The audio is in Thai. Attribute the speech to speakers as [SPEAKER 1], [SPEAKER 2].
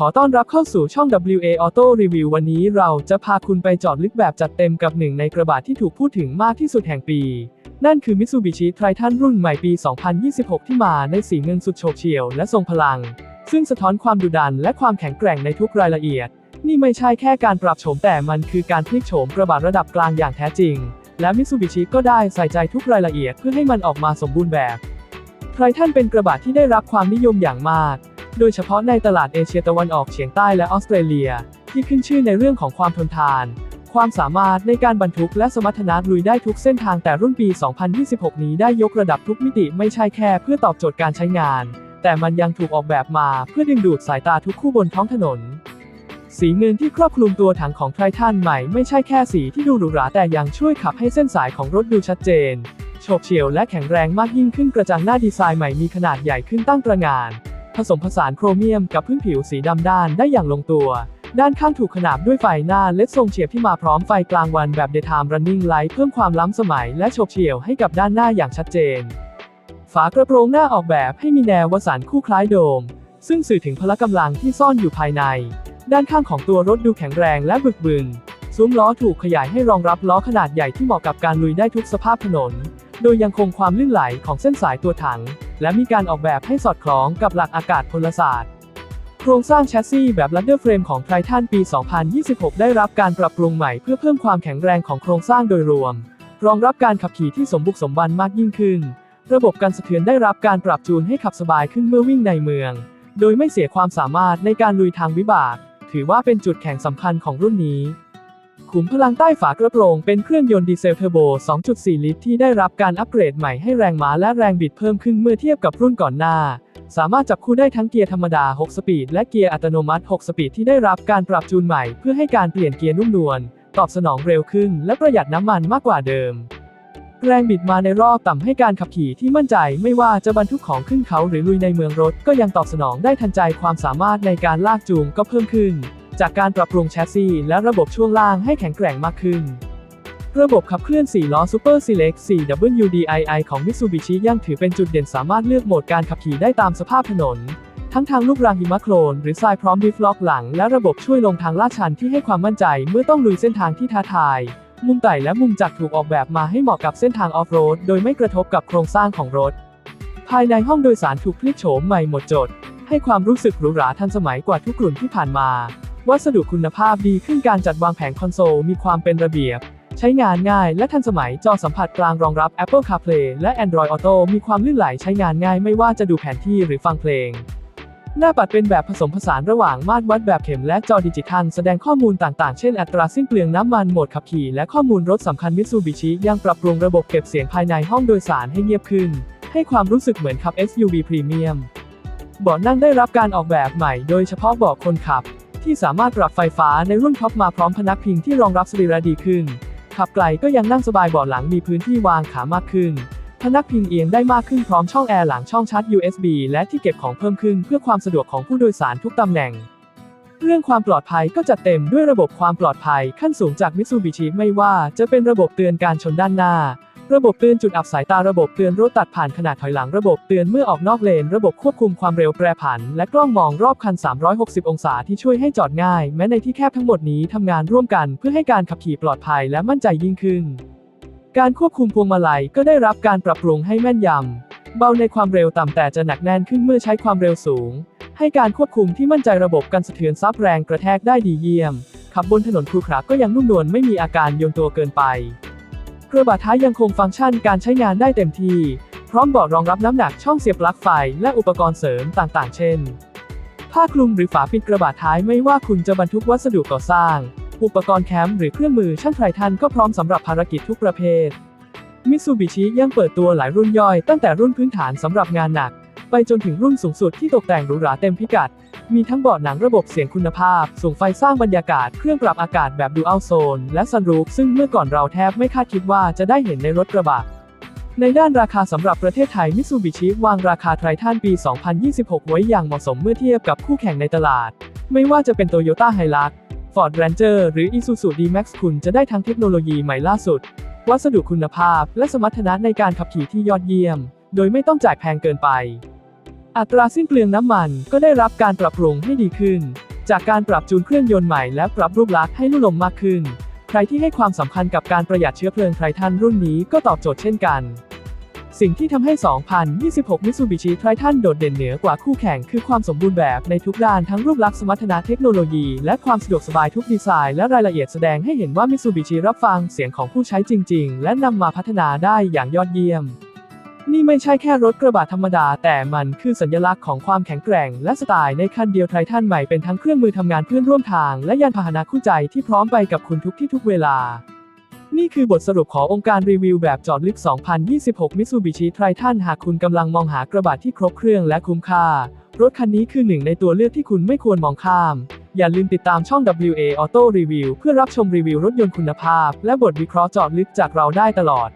[SPEAKER 1] ขอต้อนรับเข้าสู่ช่อง WA Auto Review วันนี้เราจะพาคุณไปจอดลึกแบบจัดเต็มกับหนึ่งในกระบะที่ถูกพูดถึงมากที่สุดแห่งปี นั่นคือ Mitsubishi Triton รุ่นใหม่ปี 2026 ที่มาในสีเงินสุดโฉบเฉี่ยวและทรงพลัง ซึ่งสะท้อนความดุดันและความแข็งแกร่งในทุกรายละเอียด นี่ไม่ใช่แค่การปรับโฉมแต่มันคือการพลิกโฉมกระบะระดับกลางอย่างแท้จริง และ Mitsubishi ก็ได้ใส่ใจทุกรายละเอียดเพื่อให้มันออกมาสมบูรณ์แบบไทรทันเป็นกระบะที่ได้รับความนิยมอย่างมาก โดยเฉพาะในตลาดเอเชียตะวันออกเฉียงใต้และออสเตรเลีย ที่ขึ้นชื่อในเรื่องของความทนทาน ความสามารถในการบรรทุกและสมรรถนะลุยได้ทุกเส้นทางแต่รุ่นปี 2026 นี้ได้ยกระดับทุกมิติไม่ใช่แค่เพื่อตอบโจทย์การใช้งาน แต่มันยังถูกออกแบบมาเพื่อดึงดูดสายตาทุกคู่บนท้องถนน สีเงินที่ครอบคลุมตัวถังของไททันใหม่ไม่ใช่แค่สีที่ดูหรูหราแต่ยังช่วยขับให้เส้นสายของรถดูชัดเจนโฉบเฉี่ยวและแข็งแรงมากยิ่งขึ้นกระจังหน้าดีไซน์ใหม่มีขนาดใหญ่ขึ้นตั้งตระหง่าน ผสมผสานโครเมียมกับพื้นผิวสีดำด้านได้อย่างลงตัว ด้านข้างถูกขนาบด้วยไฟหน้าเล็ดทรงเฉียบที่มาพร้อมไฟกลางวันแบบ Daytime Running Light เพิ่มความล้ำสมัยและโฉบเฉี่ยวให้กับด้านหน้าอย่างชัดเจน ฝากระโปรงหน้าออกแบบให้มีแนววสันคู่คล้ายโดม ซึ่งสื่อถึงพละกำลังที่ซ่อนอยู่ภายใน ด้านข้างของตัวรถดูแข็งแรงและบึกบึนซุ้มล้อถูกขยายให้รองรับล้อขนาดใหญ่ที่เหมาะกับการลุยได้ทุกสภาพถนน โดยยังคงความลื่นไหลของเส้นสายตัวถัง และมีการออกแบบให้สอดคล้องกับหลักอากาศพลศาสตร์โครงสร้างแชสซีแบบลัดเดอร์เฟรมของไทรทันปี 2026 ได้รับการปรับปรุงใหม่เพื่อเพิ่มความแข็งแรงของโครงสร้างโดยรวม รองรับการขับขี่ที่สมบุกสมบันมากยิ่งขึ้น ระบบการสะเทือนได้รับการปรับจูนให้ขับสบายขึ้นเมื่อวิ่งในเมือง โดยไม่เสียความสามารถในการลุยทางวิบาก ถือว่าเป็นจุดแข็งสำคัญของรุ่นนี้ ขุมพลังใต้ฝากระโปรงเป็นเครื่องยนต์ดีเซลเทอร์โบ 2.4 ลิตร ที่ได้รับการอัปเกรดใหม่ให้แรงม้าและแรงบิดเพิ่มขึ้นเมื่อเทียบกับรุ่นก่อนหน้า สามารถจับคู่ได้ทั้งเกียร์ธรรมดา 6 สปีด และเกียร์อัตโนมัติ 6 สปีด ที่ได้รับการปรับจูนใหม่ เพื่อให้การเปลี่ยนเกียร์นุ่มนวล ตอบสนองเร็วขึ้น และประหยัดน้ำมันมากกว่าเดิม แรงบิดมาในรอบต่ำให้การขับขี่ที่มั่นใจไม่ว่าจะบรรทุกของขึ้นเขาหรือลุยในเมืองรถ ก็ยังตอบสนองได้ทันใจความสามารถในการลากจูงก็เพิ่มขึ้น จากการปรับปรุงแชสซีและระบบช่วงล่างให้แข็งแกร่งมากขึ้น ระบบขับเคลื่อน 4 ล้อ Super Select 4 WDII ของ Mitsubishi ยังถือเป็นจุดเด่นสามารถเลือกโหมดการขับขี่ได้ตามสภาพถนน ทั้งทางลูกรังหิมะโคลนหรือทรายพร้อมดิฟล็อกหลัง และระบบช่วยลงทางลาดชันที่ให้ความมั่นใจเมื่อต้องลุยเส้นทางที่ท้าทาย มุมไต่และมุมจักรถูกออกแบบมาให้เหมาะกับเส้นทางออฟโรด โดยไม่กระทบกับโครงสร้างของรถ ภายในห้องโดยสารถูกพลิกโฉมใหม่หมดจด ให้ความรู้สึกหรูหราทันสมัยกว่าทุกรุ่นที่ผ่านมา วัสดุคุณภาพดีขึ้นการจัดวางแผงคอนโซลมีความเป็นระเบียบ ใช้งานง่ายและทันสมัยจอสัมผัสกลางรองรับ Apple CarPlay และ Android Auto มีความลื่นไหลใช้งานง่ายไม่ว่าจะดูแผนที่หรือฟังเพลง หน้าปัดเป็นแบบผสมผสานระหว่างมาตรวัดแบบเข็มและจอดิจิทัล แสดงข้อมูลต่างๆ เช่นอัตราสิ้นเปลืองน้ำมันโหมดขับขี่และข้อมูลรถสำคัญมิตซูบิชิยังปรับปรุงระบบเก็บเสียงภายในห้องโดยสารให้เงียบขึ้น ให้ความรู้สึกเหมือนขับ SUV พรีเมียมเบาะนั่งได้รับการออกแบบใหม่โดยเฉพาะเบาะคนขับ ที่สามารถปรับไฟฟ้าในรุ่นท็อปมาพร้อมพนักพิงที่รองรับสรีระดีขึ้น ขับไกลก็ยังนั่งสบายเบาะหลังมีพื้นที่วางขามากขึ้น พนักพิงเอียงได้มากขึ้นพร้อมช่องแอร์หลังช่องชาร์จ USB และที่เก็บของเพิ่มขึ้นเพื่อความสะดวกของผู้โดยสารทุกตำแหน่ง เรื่องความปลอดภัยก็จัดเต็มด้วยระบบความปลอดภัยขั้นสูงจากมิตซูบิชิไม่ว่าจะเป็นระบบเตือนการชนด้านหน้า ระบบเตือนจุดอับสายตาระบบเตือนรถตัดผ่านขนาดถอยหลังระบบเตือนเมื่อออกนอกเลน ระบบควบคุมความเร็วแปรผัน และกล้องมองรอบคัน 360 องศาที่ช่วยให้จอดง่าย แม้ในที่แคบทั้งหมดนี้ทำงานร่วมกันเพื่อให้การขับขี่ปลอดภัยและมั่นใจยิ่งขึ้น การควบคุมพวงมาลัยก็ได้รับการปรับปรุงให้แม่นยำ เบาในความเร็วต่ำแต่จะหนักแน่นขึ้นเมื่อใช้ความเร็วสูง ให้การควบคุมที่มั่นใจระบบกันสะเทือนซับแรงกระแทกได้ดีเยี่ยม ขับบนถนนครุขระก็ยังนุ่มนวลไม่มีอาการโยนตัวเกินไป กระบะท้ายยังคงฟังก์ชันการใช้งานได้เต็มที่ พร้อมเบาะรองรับน้ำหนักช่องเสียบปลั๊กไฟ และอุปกรณ์เสริมต่างๆ เช่น ผ้าคลุมหรือฝาปิดกระบะท้ายไม่ว่าคุณจะบรรทุกวัสดุก่อสร้าง อุปกรณ์แคมป์หรือเครื่องมือช่างไทรทันก็พร้อมสำหรับภารกิจทุกประเภท มิตซูบิชิยังเปิดตัวหลายรุ่นย่อยตั้งแต่รุ่นพื้นฐานสำหรับงานหนัก ไปจนถึงรุ่นสูงสุดที่ตกแต่งหรูหราเต็มพิกัด มีทั้งเบาะหนังระบบเสียงคุณภาพส่งไฟสร้างบรรยากาศ เครื่องปรับอากาศแบบดูอัลโซน และซันรูฟซึ่งเมื่อก่อนเราแทบไม่คาดคิดว่าจะได้เห็นในรถกระบะในด้านราคาสำหรับประเทศไทยมิตซูบิชิวางราคาไทรทันปี 2026 ไว้อย่างเหมาะสมเมื่อเทียบกับคู่แข่งในตลาด ไม่ว่าจะเป็นโตโยต้าไฮลัก Ford Ranger หรือ Isuzu D-Max คุณจะได้ทั้งเทคโนโลยีใหม่ล่าสุด วัสดุคุณภาพ และสมรรถนะในการขับขี่ที่ยอดเยี่ยม โดยไม่ต้องจ่ายแพงเกินไป อัตราสิ้นเปลืองน้ำมันก็ได้รับการปรับปรุงให้ดีขึ้น จากการปรับจูนเครื่องยนต์ใหม่และปรับรูปลักษณ์ให้นุ่มมากขึ้น ใครที่ให้ความสำคัญกับการประหยัดเชื้อเพลิงไททันรุ่นนี้ก็ตอบโจทย์เช่นกัน สิ่งที่ทำให้ 2026 Mitsubishi Triton โดดเด่นเหนือกว่าคู่แข่งคือความสมบูรณ์แบบในทุกด้านทั้งรูปลักษณ์สมรรถนะเทคโนโลยี และความสะดวกสบายทุกดีไซน์และรายละเอียดแสดงให้เห็นว่า Mitsubishi รับฟังเสียงของผู้ใช้จริง ๆ และนำมาพัฒนาได้อย่างยอดเยี่ยม นี่ไม่ใช่แค่รถกระบะธรรมดา แต่มันคือสัญลักษณ์ของความแข็งแกร่ง และสไตล์ในคันเดียวไททันใหม่เป็นทั้งเครื่องมือทำงานเพื่อนร่วมทาง และยานพาหนะคู่ใจที่พร้อมไปกับคุณทุกที่ทุกเวลา นี่คือบทสรุปขององค์การรีวิวแบบจอดลึก 2026 Mitsubishi Triton หากคุณกำลังมองหากระบะที่ครบเครื่องและคุ้มค่า รถคันนี้คือหนึ่งในตัวเลือกที่คุณไม่ควรมองข้าม อย่าลืมติดตามช่อง WA Auto Review เพื่อรับชมรีวิวรถยนต์คุณภาพ และบทวิเคราะห์จอดลึกจากเราได้ตลอด